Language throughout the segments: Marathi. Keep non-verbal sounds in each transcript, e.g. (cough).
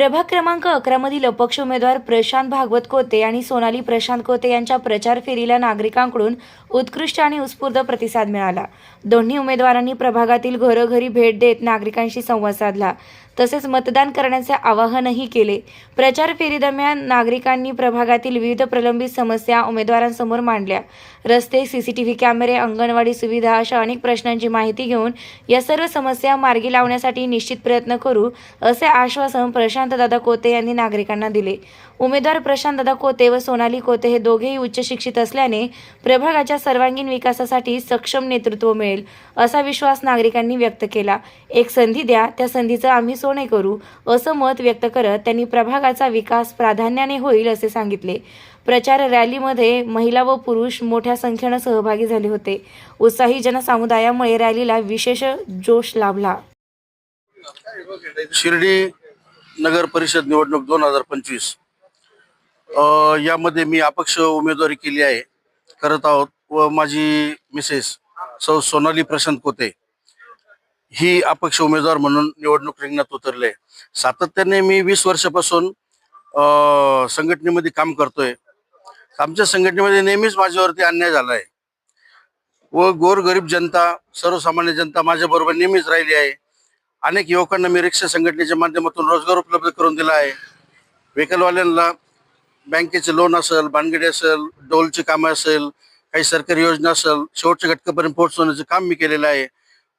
प्रभाग क्रमांक अकरा मधील अपक्ष उमेदवार प्रशांत भागवत कोते आणि सोनाली प्रशांत कोते यांच्या प्रचार फेरीला नागरिकांकडून उत्कृष्ट आणि उत्स्फूर्त प्रतिसाद मिळाला. दोन्ही उमेदवारांनी प्रभागातील घरोघरी भेट देत नागरिकांशी संवाद साधला. तसेच मतदान करण्याचे आवाहनही केले. प्रचार फेरीदरम्यान नागरिकांनी प्रभागातील विविध प्रलंबित समस्या उमेदवारांसमोर मांडल्या. रस्ते सीसीटीव्ही कॅमेरे अंगणवाडी सुविधा अशा अनेक प्रश्नांची माहिती घेऊन या सर्व समस्या मार्गी लावण्यासाठी निश्चित प्रयत्न करू असे आश्वासन प्रशांतदादा कोते यांनी नागरिकांना दिले. उमेदवार प्रशांतदादा कोते व सोनाली कोते हे दोघेही उच्च शिक्षित असल्याने प्रभागाच्या सर्वांगीण विकासासाठी सक्षम नेतृत्व मिळेल असा विश्वास नागरिकांनी व्यक्त केला. एक संधी द्या त्या संधीचं आम्ही सोने करू असं मत व्यक्त करत त्यांनी प्रभागाचा विकास प्राधान्याने होईल असे सांगितले. प्रचार रॅलीमध्ये महिला व पुरुष मोठ्या संख्येनं सहभागी झाले होते. उत्साही जनसमुदायामुळे रॅलीला विशेष जोश लाभला. शिर्डी नगर परिषद निवडणूक दोन हजार पंचवीस. यामध्ये मी अपक्ष उमेदवारी केली आहे. करत आहोत व माझी मिसेस सौ सोनाली प्रशांत कोते. ही अपक्ष उमेदवार म्हणून निवडणूक रिंगणात उतरले सातत्याने मी वीस वर्षापासून संघटनेमध्ये काम करतोय. आमच्या संघटनेमध्ये नेहमीच माझ्यावरती अन्याय झाला आहे व गोरगरीब जनता सर्वसामान्य जनता माझ्याबरोबर नेहमीच राहिली आहे. अनेक युवकांना मी रिक्षा संघटनेच्या माध्यमातून रोजगार उपलब्ध करून दिला आहे. व्हेकलवाल्यांना बँकेचे लोन असेल बांधगडी असेल डोलची कामं असेल काही सरकारी योजना असेल शेवटच्या घटकापर्यंत पोहोचवण्याचं काम मी केलेलं आहे.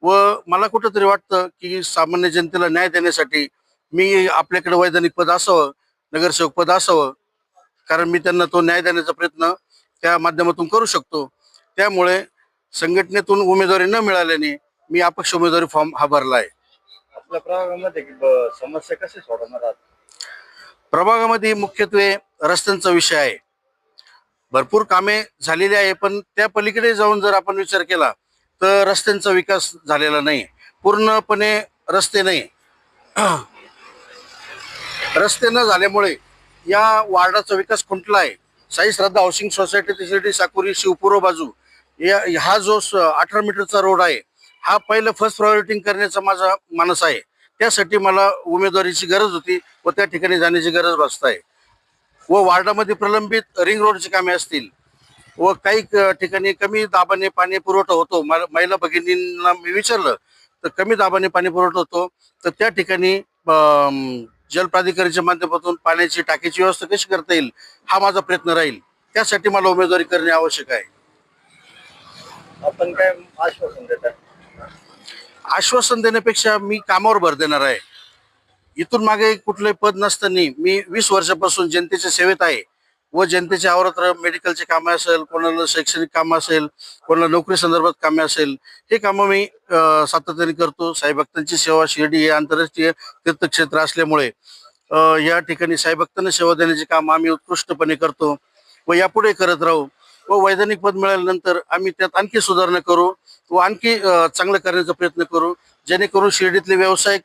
व मला कुठंतरी वाटतं की सामान्य जनतेला न्याय देण्यासाठी मी आपल्याकडे वैधानिक पद असावं नगरसेवक पद असावं कारण मी त्यांना तो न्याय देण्याचा प्रयत्न त्या माध्यमातून करू शकतो. त्यामुळे संघटनेतून उमेदवारी न मिळाल्याने मी अपक्ष उमेदवारी फॉर्म हा भरला आहे. आपल्या प्रभागामध्ये समस्या कशी सोडवणार प्रभागामध्ये मुख्यत्वे रस्त्यांचा विषय आहे. भरपूर कामे झालेली आहे पण त्या पलीकडे जाऊन जर आपण विचार केला तर रस्त्यांचा विकास झालेला नाही पूर्णपणे रस्ते नाही (clears throat) रस्ते न झाल्यामुळे या वार्डाचा विकास खुंटला आहे. साई श्रद्धा हाऊसिंग सोसायटी तिसरी साकुरी शिवपूर्व बाजू या हा जो अठरा मीटरचा रोड आहे हा पहिलं फर्स्ट प्रायोरिटी करण्याचा माझा मानस आहे. त्यासाठी मला उमेदवारीची गरज होती व त्या ठिकाणी जाण्याची गरज भासत आहे. व वार्डामध्ये प्रलंबित रिंग रोडची कामे असतील व काही ठिकाणी कमी दाबाने पाणी पुरवठा होतो. महिला भगिनींना मी विचारलं तर कमी दाबाने पाणी पुरवठा होतो. तर त्या ठिकाणी अम, जलप्राधिकरणाच्या माध्यमातून पाण्याची टाकीची व्यवस्था कशी करता येईल हा माझा प्रयत्न राहील. त्यासाठी मला उमेदवारी करणे आवश्यक आहे. आपण काय आश्वासन देता? आश्वासन देण्यापेक्षा मी कामावर भर देणार आहे. इथून मागे कुठलंही पद नसताना मी वीस वर्षापासून जनतेच्या सेवेत आहे. व जनतेच्या आवरत मेडिकलचे कामं असेल कोणाला शैक्षणिक कामं असेल कोणाला नोकरी संदर्भात कामे असेल हे कामं मी सातत्याने करतो. साईभक्तांची सेवा शिर्डी हे आंतरराष्ट्रीय तीर्थक्षेत्र असल्यामुळे या ठिकाणी साईभक्तांना सेवा देण्याचे काम आम्ही उत्कृष्टपणे करतो व यापुढे करत राहू. व वैधानिक पद मिळाल्यानंतर आम्ही त्यात आणखी सुधारणा करू व आणखी चांगलं करण्याचा प्रयत्न करू. जेणेकरून शिर्डीतले व्यावसायिक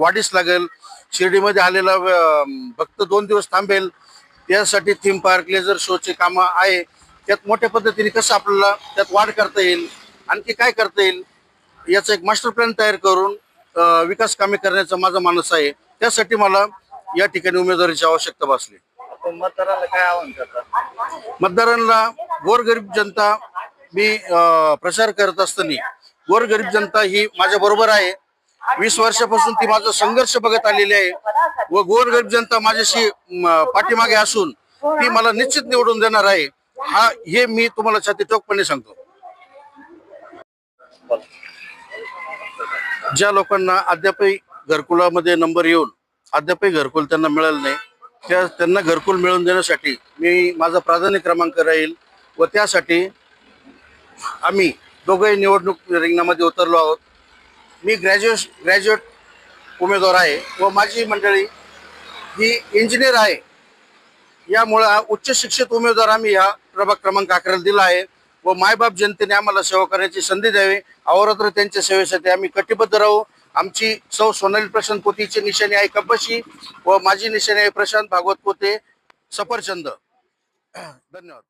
वाढीस लागेल. शिर्डीमध्ये आलेला भक्त दोन दिवस थांबेल. त्यासाठी थीम पार्क लेझर शोचे कामं आहे त्यात मोठ्या पद्धतीने कसं आपल्याला त्यात वाढ करता येईल आणखी काय करता येईल याचा एक मास्टर प्लॅन तयार करून विकास कामे करण्याचा माझा मानस आहे. त्यासाठी मला या ठिकाणी उमेदवारीची आवश्यकता भासली. आपण मतदाराला काय आवाहन करता? मतदारांना गोरगरीब जनता मी प्रचार करत असताना गोरगरीब जनता ही माझ्या बरोबर आहे. वीस वर्षापासून ती माझा संघर्ष बघत आलेली आहे. व गोरगरीब जनता माझ्याशी म, पाठीमागे असून ती मला निश्चित निवडून देणार आहे. हा हे मी तुम्हाला छाती टोकपणे सांगतो. ज्या लोकांना अद्यापही घरकुलामध्ये नंबर येऊन अद्यापही घरकुल त्यांना मिळालं नाही त्या त्यांना घरकुल मिळवून देण्यासाठी मी माझा प्राधान्य क्रमांक राहील व त्यासाठी आम्ही दोघंही निवडणूक रिंगणामध्ये उतरलो आहोत. मी ग्रॅज्युएट ग्रॅज्युएट उमेदवार आहे व माझी मंडळी ही इंजिनियर आहे. यामुळं उच्च शिक्षित उमेदवार आम्ही या प्रभाग क्रमांक अकराला दिला आहे व मायबाप जनतेने आम्हाला सेवा करण्याची संधी द्यावी. अहोरात्र त्यांच्या सेवेसाठी आम्ही कटिबद्ध राहू. आमची सौ सोनाली प्रशांत पोतीची निशाणी आहे कपशी व माझी निशाणी आहे प्रशांत भागवत पोते सफरचंद. (clears throat) धन्यवाद.